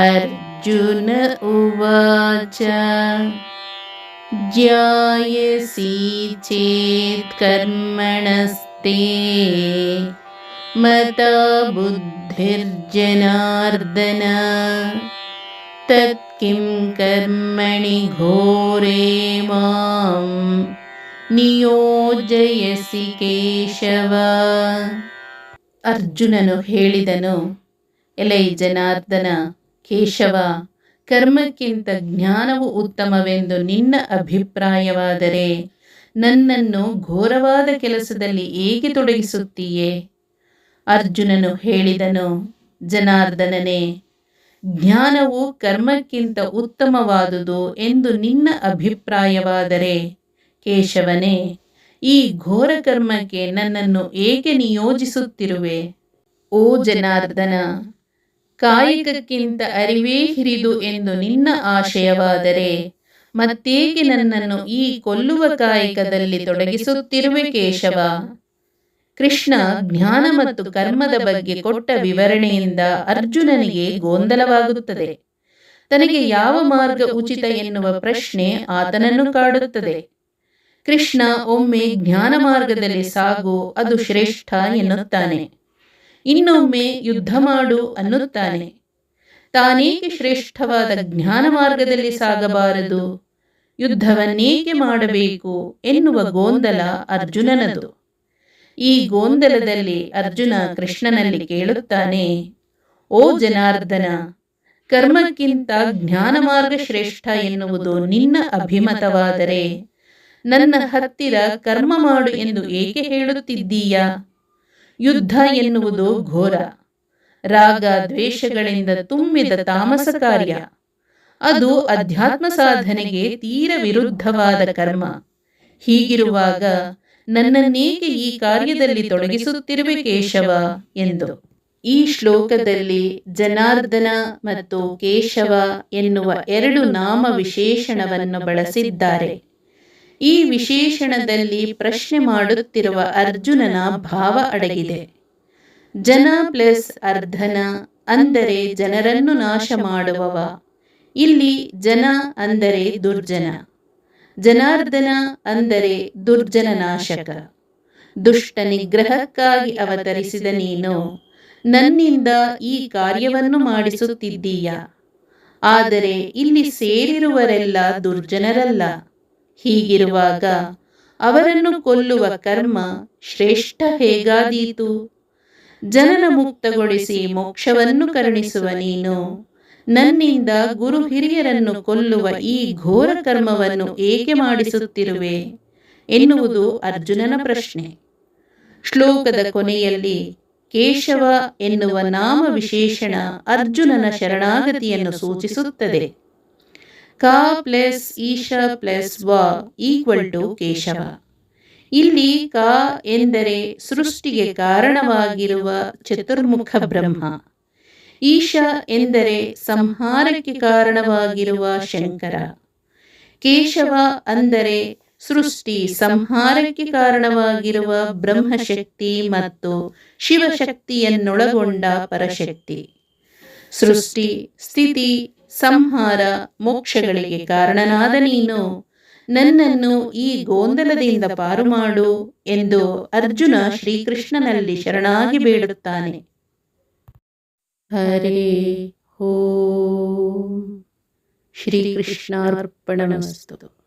ಅರ್ಜುನ ಉವಾಚ ಜ್ಯಾಯಸಿ ಚೇತ್ ಕರ್ಮಣಸ್ತೆ ಮತ ಬುದ್ಧಿರ್ಜನಾರ್ದನ ತತ್ಕಿಂ ಕರ್ಮಣಿ ಘೋರೆ ಮಾಂ ನಿಯೋಜಯಸಿ ಕೇಶವ ಅರ್ಜುನನು ಹೇಳಿದನು ಎಲೈ ಜನಾರ್ದನ ಕೇಶವ, ಕರ್ಮಕ್ಕಿಂತ ಜ್ಞಾನವು ಉತ್ತಮವೆಂದು ನಿನ್ನ ಅಭಿಪ್ರಾಯವಾದರೆ, ನನ್ನನ್ನು ಘೋರವಾದ ಕೆಲಸದಲ್ಲಿ ಏಕೆ ತೊಡಗಿಸುತ್ತೀಯೇ? ಅರ್ಜುನನು ಹೇಳಿದನು, ಜನಾರ್ದನನೇ, ಜ್ಞಾನವು ಕರ್ಮಕ್ಕಿಂತ ಉತ್ತಮವಾದುದು ಎಂದು ನಿನ್ನ ಅಭಿಪ್ರಾಯವಾದರೆ, ಕೇಶವನೇ, ಈ ಘೋರ ಕರ್ಮಕ್ಕೆ ನನ್ನನ್ನು ಏಕೆ ನಿಯೋಜಿಸುತ್ತಿರುವೆ? ಓ ಜನಾರ್ದನ ಕಾಯಕಕ್ಕಿಂತ ಅರಿವೇ ಹಿರಿದು ಎಂದು ನಿನ್ನ ಆಶಯವಾದರೆ, ಮತ್ತೇಕೆ ನನ್ನನ್ನು ಈ ಕೊಲ್ಲುವ ಕಾಯಕದಲ್ಲಿ ತೊಡಗಿಸುತ್ತಿರುವೆ ಕೇಶವ? ಕೃಷ್ಣ ಜ್ಞಾನ ಮತ್ತು ಕರ್ಮದ ಬಗ್ಗೆ ಕೊಟ್ಟ ವಿವರಣೆಯಿಂದ ಅರ್ಜುನನಿಗೆ ಗೊಂದಲವಾಗುತ್ತದೆ. ತನಗೆ ಯಾವ ಮಾರ್ಗ ಉಚಿತ ಎನ್ನುವ ಪ್ರಶ್ನೆ ಆತನನ್ನು ಕಾಡುತ್ತದೆ. ಕೃಷ್ಣ ಒಮ್ಮೆ ಜ್ಞಾನ ಮಾರ್ಗದಲ್ಲಿ ಸಾಗು, ಅದು ಶ್ರೇಷ್ಠ ಎನ್ನುತ್ತಾನೆ. ಇನ್ನೊಮ್ಮೆ ಯುದ್ಧ ಮಾಡು ಅನ್ನುತ್ತಾನೆ. ತಾನೇಕೆ ಶ್ರೇಷ್ಠವಾದ ಜ್ಞಾನ ಮಾರ್ಗದಲ್ಲಿ ಸಾಗಬಾರದು? ಯುದ್ಧವನ್ನೇಕೆ ಮಾಡಬೇಕು ಎನ್ನುವ ಗೋಂದಲ ಅರ್ಜುನನದು. ಈ ಗೋಂದಲದಲ್ಲಿ ಅರ್ಜುನ ಕೃಷ್ಣನಲ್ಲಿ ಕೇಳುತ್ತಾನೆ, ಓ ಜನಾರ್ದನ, ಕರ್ಮಕ್ಕಿಂತ ಜ್ಞಾನ ಮಾರ್ಗ ಶ್ರೇಷ್ಠ ಎನ್ನುವುದು ನಿನ್ನ ಅಭಿಮತವಾದರೆ ನನ್ನ ಹತ್ತಿರ ಕರ್ಮ ಮಾಡು ಎಂದು ಏಕೆ ಹೇಳುತ್ತಿದ್ದೀಯಾ? ಯುದ್ಧ ಎನ್ನುವುದು ಘೋರ. ರಾಗ ದ್ವೇಷಗಳಿಂದ ತುಂಬಿದ ತಾಮಸ ಕಾರ್ಯ. ಅದು ಅಧ್ಯಾತ್ಮ ಸಾಧನೆಗೆ ತೀರ ವಿರುದ್ಧವಾದ ಕರ್ಮ. ಹೀಗಿರುವಾಗ ನನ್ನನ್ನೇಕೆ ಈ ಕಾರ್ಯದಲ್ಲಿ ತೊಡಗಿಸುತ್ತಿರುವೆ ಕೇಶವ ಎಂದು. ಈ ಶ್ಲೋಕದಲ್ಲಿ ಜನಾರ್ದನ ಮತ್ತು ಕೇಶವ ಎನ್ನುವ ಎರಡು ನಾಮ ವಿಶೇಷಣವನ್ನು ಬಳಸಿದ್ದಾರೆ. ಈ ವಿಶೇಷಣದಲ್ಲಿ ಪ್ರಶ್ನೆ ಮಾಡುತ್ತಿರುವ ಅರ್ಜುನನ ಭಾವ ಅಡಗಿದೆ. ಜನ ಪ್ಲಸ್ ಅರ್ಧನ ಅಂದರೆ ಜನರನ್ನು ನಾಶ ಮಾಡುವವ. ಇಲ್ಲಿ ಜನ ಅಂದರೆ ದುರ್ಜನ. ಜನಾರ್ದನ ಅಂದರೆ ದುರ್ಜನ ನಾಶಕ. ದುಷ್ಟ ನಿಗ್ರಹಕ್ಕಾಗಿ ಅವತರಿಸಿದ ನೀನು, ನನ್ನಿಂದ ಈ ಕಾರ್ಯವನ್ನು ಮಾಡಿಸುತ್ತಿದ್ದೀಯ? ಆದರೆ ಇಲ್ಲಿ ಸೇರಿರುವರೆಲ್ಲ ದುರ್ಜನರಲ್ಲ. ಹೀಗಿರುವಾಗ ಅವರನ್ನು ಕೊಲ್ಲುವ ಕರ್ಮ ಶ್ರೇಷ್ಠ ಹೇಗಾದೀತು? ಜನನ ಮುಕ್ತಗೊಳಿಸಿ ಮೋಕ್ಷವನ್ನು ಕರುಣಿಸುವ ನೀನು. ನನ್ನಿಂದ ಗುರು ಹಿರಿಯರನ್ನು ಕೊಲ್ಲುವ ಈ ಘೋರ ಕರ್ಮವನ್ನು ಏಕೆ ಮಾಡಿಸುತ್ತಿರುವೆ? ಎನ್ನುವುದು ಅರ್ಜುನನ ಪ್ರಶ್ನೆ. ಶ್ಲೋಕದ ಕೊನೆಯಲ್ಲಿ ಕೇಶವ ಎನ್ನುವ ನಾಮ ವಿಶೇಷಣ ಅರ್ಜುನನ ಶರಣಾಗತಿಯನ್ನು ಸೂಚಿಸುತ್ತದೆ. ಕ ಪ್ಲಸ್ ಈಶ ಪ್ಲಸ್ ವ ಈಕ್ವಲ್ ಟು ಕೇಶವ. ಇಲ್ಲಿ ಕ ಎಂದರೆ ಸೃಷ್ಟಿಗೆ ಕಾರಣವಾಗಿರುವ ಚತುರ್ಮುಖ ಬ್ರಹ್ಮ. ಈಶ ಎಂದರೆ ಸಂಹಾರಕ್ಕೆ ಕಾರಣವಾಗಿರುವ ಶಂಕರ. ಕೇಶವ ಅಂದರೆ ಸೃಷ್ಟಿ ಸಂಹಾರಕ್ಕೆ ಕಾರಣವಾಗಿರುವ ಬ್ರಹ್ಮಶಕ್ತಿ ಮತ್ತು ಶಿವಶಕ್ತಿಯನ್ನೊಳಗೊಂಡ ಪರಶಕ್ತಿ. ಸೃಷ್ಟಿ ಸ್ಥಿತಿ ಸಂಹಾರ ಮೋಕ್ಷಗಳಿಗೆ ಕಾರಣನಾದ ನೀನು. ನನ್ನನ್ನು ಈ ಗೋಂದಲದಿಂದ ಪಾರು ಮಾಡು ಎಂದು ಅರ್ಜುನ ಶ್ರೀಕೃಷ್ಣನಲ್ಲಿ ಶರಣಾಗಿ ಬೇಡುತ್ತಾನೆ. ಹರೇ ಹೋ ಶ್ರೀಕೃಷ್ಣಾರ್ಪಣಮಸ್ತು.